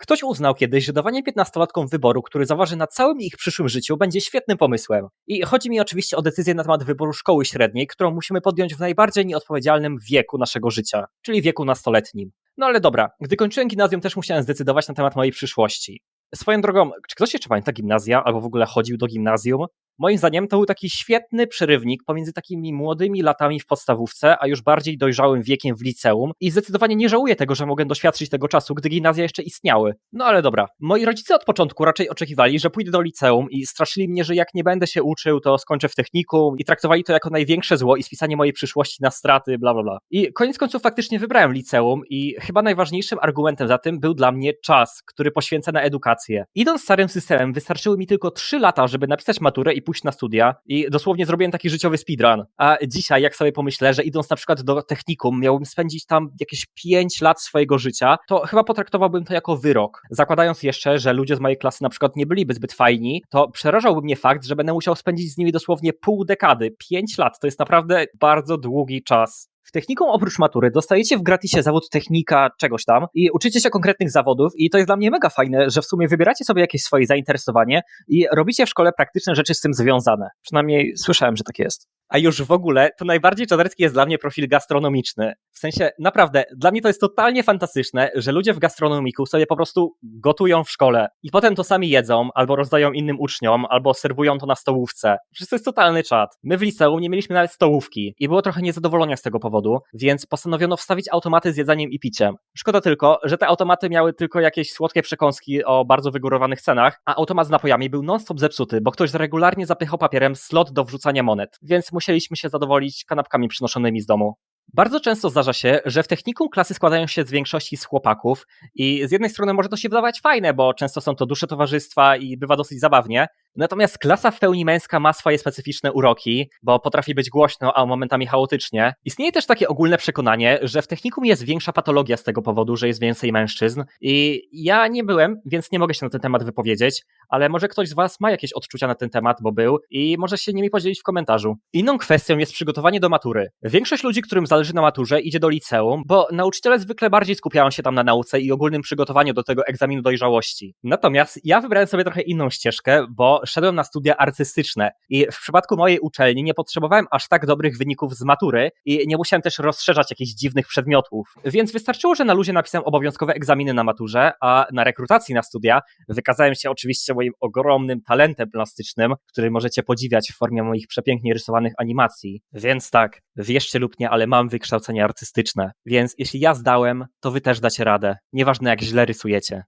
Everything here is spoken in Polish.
Ktoś uznał kiedyś, że dawanie 15-latkom wyboru, który zaważy na całym ich przyszłym życiu, będzie świetnym pomysłem. I chodzi mi oczywiście o decyzję na temat wyboru szkoły średniej, którą musimy podjąć w najbardziej nieodpowiedzialnym wieku naszego życia, czyli wieku nastoletnim. No ale dobra, gdy kończyłem gimnazjum też musiałem zdecydować na temat mojej przyszłości. Swoją drogą, czy ktoś jeszcze pamięta gimnazja, albo w ogóle chodził do gimnazjum? Moim zdaniem to był taki świetny przerywnik pomiędzy takimi młodymi latami w podstawówce, a już bardziej dojrzałym wiekiem w liceum i zdecydowanie nie żałuję tego, że mogłem doświadczyć tego czasu, gdy gimnazja jeszcze istniały. No ale dobra, moi rodzice od początku raczej oczekiwali, że pójdę do liceum i straszyli mnie, że jak nie będę się uczył, to skończę w technikum i traktowali to jako największe zło i spisanie mojej przyszłości na straty, bla bla bla. I koniec końców faktycznie wybrałem liceum i chyba najważniejszym argumentem za tym był dla mnie czas, który poświęcę na edukację. Idąc starym systemem, wystarczyły mi tylko 3 lata, żeby napisać maturę i pójść na studia i dosłownie zrobiłem taki życiowy speedrun. A dzisiaj, jak sobie pomyślę, że idąc na przykład do technikum, miałbym spędzić tam jakieś 5 lat swojego życia, to chyba potraktowałbym to jako wyrok. Zakładając jeszcze, że ludzie z mojej klasy na przykład nie byliby zbyt fajni, to przerażałby mnie fakt, że będę musiał spędzić z nimi dosłownie pół dekady. 5 lat to jest naprawdę bardzo długi czas. W technikum oprócz matury dostajecie w gratisie zawód technika czegoś tam i uczycie się konkretnych zawodów i to jest dla mnie mega fajne, że w sumie wybieracie sobie jakieś swoje zainteresowanie i robicie w szkole praktyczne rzeczy z tym związane. Przynajmniej słyszałem, że tak jest. A już w ogóle to najbardziej czaderski jest dla mnie profil gastronomiczny. W sensie, naprawdę, dla mnie to jest totalnie fantastyczne, że ludzie w gastronomiku sobie po prostu gotują w szkole i potem to sami jedzą, albo rozdają innym uczniom, albo serwują to na stołówce. To jest totalny czat. My w liceum nie mieliśmy nawet stołówki i było trochę niezadowolenia z tego powodu, więc postanowiono wstawić automaty z jedzeniem i piciem. Szkoda tylko, że te automaty miały tylko jakieś słodkie przekąski o bardzo wygórowanych cenach, a automat z napojami był non-stop zepsuty, bo ktoś regularnie zapychał papierem slot do wrzucania monet, więc musieliśmy się zadowolić kanapkami przynoszonymi z domu. Bardzo często zdarza się, że w technikum klasy składają się z większości z chłopaków i z jednej strony może to się wydawać fajne, bo często są to duże towarzystwa i bywa dosyć zabawnie, natomiast klasa w pełni męska ma swoje specyficzne uroki, bo potrafi być głośno, a momentami chaotycznie. Istnieje też takie ogólne przekonanie, że w technikum jest większa patologia z tego powodu, że jest więcej mężczyzn i ja nie byłem, więc nie mogę się na ten temat wypowiedzieć, ale może ktoś z Was ma jakieś odczucia na ten temat, bo był i może się nimi podzielić w komentarzu. Inną kwestią jest przygotowanie do matury. Większość ludzi, którym zależy na maturze, idzie do liceum, bo nauczyciele zwykle bardziej skupiają się tam na nauce i ogólnym przygotowaniu do tego egzaminu dojrzałości. Natomiast ja wybrałem sobie trochę inną ścieżkę, bo szedłem na studia artystyczne i w przypadku mojej uczelni nie potrzebowałem aż tak dobrych wyników z matury i nie musiałem też rozszerzać jakichś dziwnych przedmiotów. Więc wystarczyło, że na luzie napisałem obowiązkowe egzaminy na maturze, a na rekrutacji na studia wykazałem się oczywiście moim ogromnym talentem plastycznym, który możecie podziwiać w formie moich przepięknie rysowanych animacji. Więc tak, wierzcie lub nie, ale mam wykształcenie artystyczne. Więc jeśli ja zdałem, to wy też dacie radę. Nieważne jak źle rysujecie.